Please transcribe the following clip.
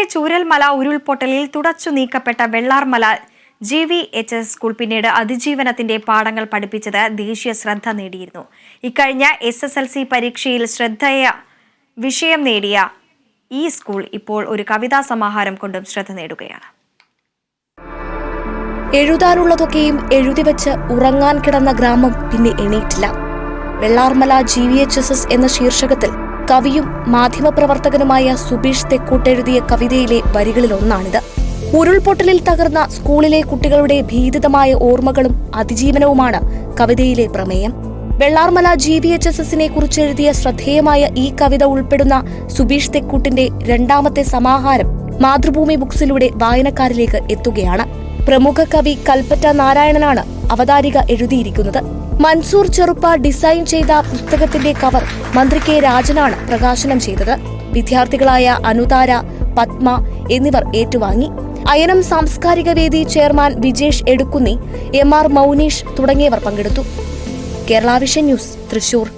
ഇന്നലെ ചൂരൽമല ഉരുൾപൊട്ടലിൽ തുടച്ചു നീക്കപ്പെട്ട Vellarmala G V H S school പിന്നീട് അതിജീവനത്തിന്റെ പാഠങ്ങൾ പഠിപ്പിച്ചത് ദേശീയ ശ്രദ്ധ നേടിയിരുന്നു. ഇക്കഴിഞ്ഞ എസ് എസ് എൽ സി പരീക്ഷയിൽ ശ്രദ്ധേയ വിഷയം നേടിയ ഈ സ്കൂൾ ഇപ്പോൾ ഒരു കവിതാ സമാഹാരം കൊണ്ടും ശ്രദ്ധ നേടുകയാണ്. എഴുതാനുള്ളതൊക്കെയും എഴുതിവെച്ച് ഉറങ്ങാൻ കിടന്ന ഗ്രാമം പിന്നെ എണീറ്റില്ല. Vellarmala G V H S S എന്ന ശീർഷകത്തിൽ കവിയും മാധ്യമപ്രവർത്തകനുമായ സുബീഷ് തെക്കൂട്ടെഴുതിയ കവിതയിലെ വരികളിലൊന്നാണിത് ഉരുൾപൊട്ടലിൽ തകർന്ന സ്കൂളിലെ കുട്ടികളുടെ ഭീതിതമായ ഓർമ്മകളും അതിജീവനവുമാണ് കവിതയിലെ പ്രമേയം. Vellarmala G V H S എസിനെ കുറിച്ച് എഴുതിയ ശ്രദ്ധേയമായ ഈ കവിത ഉൾപ്പെടുന്ന സുബീഷ് തെക്കൂട്ടിന്റെ രണ്ടാമത്തെ സമാഹാരം മാതൃഭൂമി ബുക്സിലൂടെ വായനക്കാരിലേക്ക് എത്തുകയാണ്. പ്രമുഖ കവി കൽപ്പറ്റ നാരായണനാണ് അവതാരിക എഴുതിയിരിക്കുന്നത്. മൻസൂർ ചെറുപ്പ ഡിസൈൻ ചെയ്ത പുസ്തകത്തിന്റെ കവർ മന്ത്രി കെ രാജനാണ് പ്രകാശനം ചെയ്തത്. വിദ്യാർത്ഥികളായ അനുതാര പത്മ എന്നിവർ ഏറ്റുവാങ്ങി. അയനം സാംസ്കാരിക വേദി chairman Vijesh Edakkunni M R Mouneesh തുടങ്ങിയവർ പങ്കെടുത്തു. Kerala vision news Thrissur.